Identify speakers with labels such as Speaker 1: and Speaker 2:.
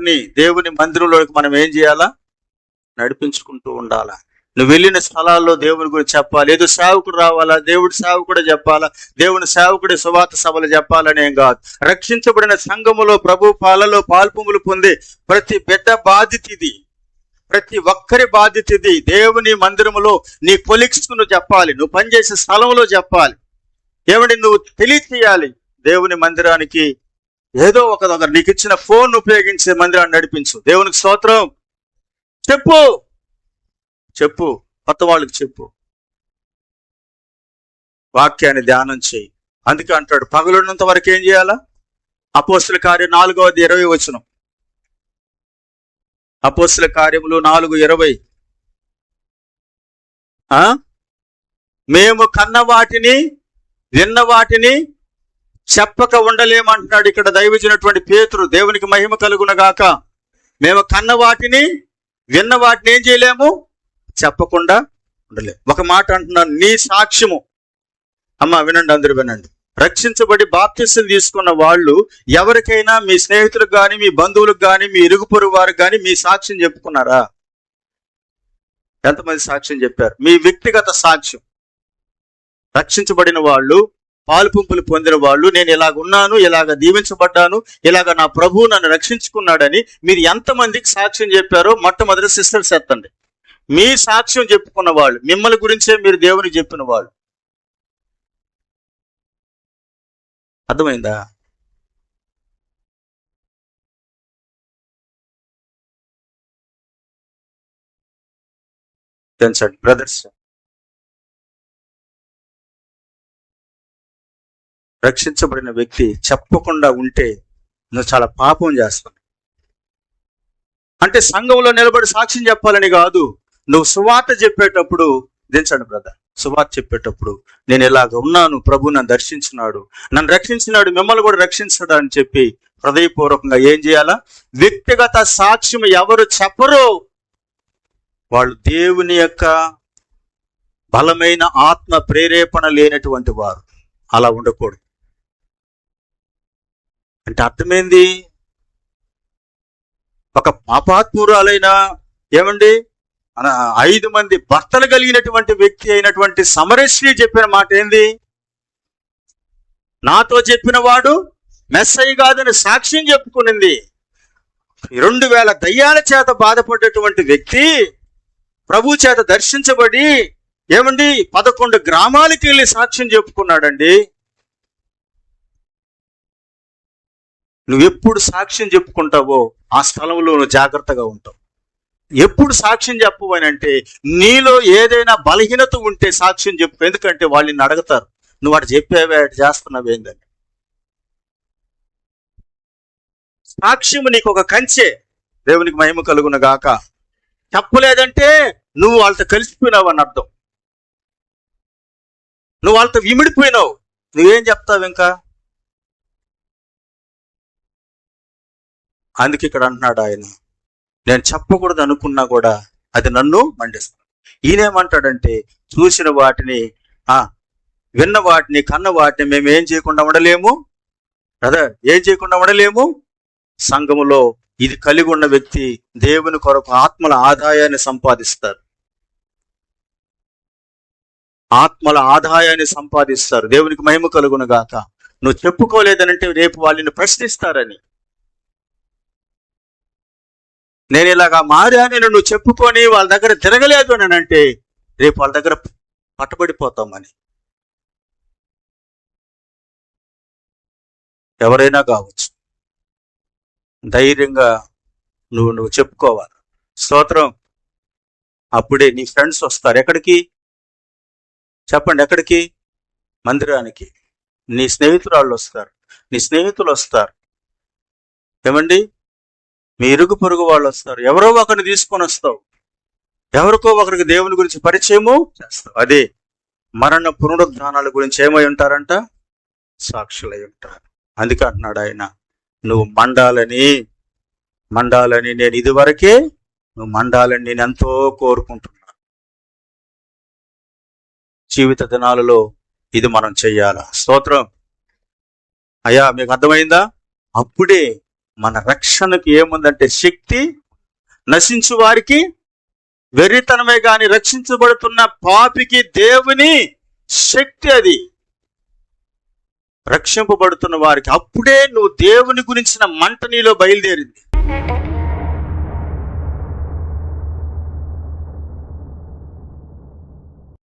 Speaker 1: అందరినీ దేవుని మందిరంలోకి మనం ఏం చేయాలా? నడిపించుకుంటూ ఉండాలా. నువ్వు వెళ్ళిన స్థలాల్లో దేవుని గురించి చెప్పాలి. ఏదో సేవకుడు రావాలా? దేవుడి సేవకుడే చెప్పాలా? దేవుని సేవకుడి సువాత సభలు చెప్పాలని ఏం కాదు. రక్షించబడిన సంఘములో ప్రభు పాలలో పాల్పొంగులు పొందే ప్రతి బిడ్డ బాధ్యత ఇది. ప్రతి ఒక్కరి బాధ్యత ఇది. దేవుని మందిరములో నీ కొలిక్స్ నువ్వు చెప్పాలి. నువ్వు పనిచేసే స్థలంలో చెప్పాలి. ఏమండి నువ్వు తెలియచేయాలి దేవుని మందిరానికి ఏదో ఒక దగ్గర నీకు ఇచ్చిన ఫోన్ ఉపయోగించే మందిరాన్ని నడిపించు. దేవునికి స్తోత్రం. చెప్పు. చెప్పు. కొత్త వాళ్ళకి చెప్పు. వాక్యాన్ని ధ్యానం చేయి. అందుకే అంటాడు పగలున్నంత వరకు ఏం చేయాలా? అపోస్తుల కార్యం నాలుగవది ఇరవై వచనం. అపోస్తుల కార్యములు నాలుగు ఇరవై. ఆ? మేము కన్న వాటిని విన్న వాటిని చెప్పక ఉండలేమంటున్నాడు ఇక్కడ దైవచినటువంటి పేతురు. దేవునికి మహిమ కలుగునగాక మేము కన్న వాటిని విన్న వాటిని ఏం చేయలేము? చెప్పకుండా ఉండలేము. ఒక మాట అంటున్నాను నీ సాక్ష్యము. అమ్మ వినండి అందరూ వినండి. రక్షించబడి బాప్తిసం తీసుకున్న వాళ్ళు ఎవరికైనా మీ స్నేహితులకు కానీ మీ బంధువులకు కానీ మీ ఇరుగు పొరుగు వారికి కానీ మీ సాక్ష్యం చెప్పుకున్నారా? ఎంతమంది సాక్ష్యం చెప్పారు? మీ వ్యక్తిగత సాక్ష్యం. రక్షించబడిన వాళ్ళు పాలుపుంపులు పొందిన వాళ్ళు నేను ఇలాగ ఉన్నాను ఇలాగ దీవించబడ్డాను ఇలాగ నా ప్రభువు నన్ను రక్షించుకున్నాడని మీరు ఎంతమందికి సాక్ష్యం చెప్పారో మొట్టమొదటి సిస్టర్స్ ఎత్తండి మీ సాక్ష్యం చెప్పుకున్న వాళ్ళు మిమ్మల్ని గురించే మీరు దేవుని చెప్పిన వాళ్ళు. అర్థమైందా? తెలుసండి బ్రదర్స్ రక్షించబడిన వ్యక్తి చెప్పకుండా ఉంటే నువ్వు చాలా పాపం చేస్తావు. అంటే సంఘంలో నిలబడి సాక్ష్యం చెప్పాలని కాదు నువ్వు సువార్త చెప్పేటప్పుడు దించండి బ్రదర్. సువార్త చెప్పేటప్పుడు నేను ఇలాగ ఉన్నాను ప్రభు నన్ను దర్శించినాడు నన్ను రక్షించినాడు మిమ్మల్ని కూడా రక్షించాడు అని చెప్పి హృదయపూర్వకంగా ఏం చేయాలా? వ్యక్తిగత సాక్ష్యం ఎవరు చెప్పరో వాళ్ళు దేవుని యొక్క బలమైన ఆత్మ ప్రేరేపణ లేనటువంటి వారు. అలా ఉండకూడదు. అంటే అర్థమైంది? ఒక పాపాత్మురాలైన ఏమండి? మన ఐదు మంది భర్తలు కలిగినటువంటి వ్యక్తి అయినటువంటి సమరశ్రీ చెప్పిన మాట ఏంది? నాతో చెప్పిన వాడు మెస్సయ్య కాదని సాక్ష్యం చెప్పుకునింది. రెండు వేల దయ్యాల చేత బాధపడ్డటువంటి వ్యక్తి ప్రభు చేత దర్శించబడి ఏమండి? పదకొండు గ్రామాలకి వెళ్ళి సాక్ష్యం చెప్పుకున్నాడండి. నువ్వు ఎప్పుడు సాక్ష్యం చెప్పుకుంటావో ఆ స్థలంలో నువ్వు జాగ్రత్తగా ఉంటావు. ఎప్పుడు సాక్ష్యం చెప్పవు అని అంటే నీలో ఏదైనా బలహీనత ఉంటే సాక్ష్యం చెప్పు. ఎందుకంటే వాళ్ళు నిన్ను అడుగుతారు. నువ్వు అటు చెప్పావే అటు చేస్తున్నావేందని సాక్ష్యం నీకు ఒక కంచె. దేవునికి మహిమ కలుగును గాక. చెప్పలేదంటే నువ్వు వాళ్ళతో కలిసిపోయినావు అని అర్థం. నువ్వు వాళ్ళతో విమిడిపోయినావు. నువ్వేం చెప్తావు ఇంకా? అందుకే ఇక్కడ అంటున్నాడు ఆయన నేను చెప్పకూడదు అనుకున్నా కూడా అది నన్ను మండిస్తాను ఈయనేమంటాడంటే చూసిన వాటిని ఆ విన్న వాటిని కన్న వాటిని మేము ఏం చేయకుండా ఉండలేము? కదా ఏం చేయకుండా ఉండలేము? సంఘములో ఇది కలిగి ఉన్న వ్యక్తి దేవుని కొరకు ఆత్మల ఆదాయాన్ని సంపాదిస్తారు. ఆత్మల ఆదాయాన్ని సంపాదిస్తారు. దేవునికి మహిమ కలుగును గాక. నువ్వు చెప్పుకోలేదనంటే రేపు వాళ్ళని ప్రశ్నిస్తారని. నేను ఇలాగా మారానని నువ్వు చెప్పుకొని వాళ్ళ దగ్గర తిరగలేదు అని అంటే రేపు వాళ్ళ దగ్గర పట్టబడిపోతామని. ఎవరైనా కావచ్చు. ధైర్యంగా నువ్వు నువ్వు చెప్పుకోవాలి. స్తోత్రం. అప్పుడే నీ ఫ్రెండ్స్ వస్తారు. ఎక్కడికి? చెప్పండి ఎక్కడికి? మందిరానికి. నీ స్నేహితురాళ్ళు వస్తారు. నీ స్నేహితులు వస్తారు. ఏమండి? మీ ఇరుగు పొరుగు వాళ్ళు వస్తారు. ఎవరో ఒకరిని తీసుకొని వస్తావు. ఎవరికో ఒకరికి దేవుని గురించి పరిచయము చేస్తావు. అదే మరణ పునరుద్ధానాల గురించి ఏమై ఉంటారంట? సాక్షులై ఉంటారు. అందుకే అంటున్నాడు ఆయన నువ్వు మండాలని మండాలని నేను ఇదివరకే నువ్వు మండాలని నేను ఎంతో కోరుకుంటున్నా. జీవిత దినాలలో ఇది మనం చెయ్యాలా? స్తోత్రం. అయ్యా మీకు అర్థమైందా? అప్పుడే మన రక్షణకు ఏముందంటే శక్తి నశించు వారికి వెర్రితనమే గాని రక్షించబడుతున్న పాపికి దేవుని శక్తి అది. రక్షింపబడుతున్న వారికి అప్పుడే నువ్వు దేవుని గురించిన మంట నీలో బయలుదేరింది.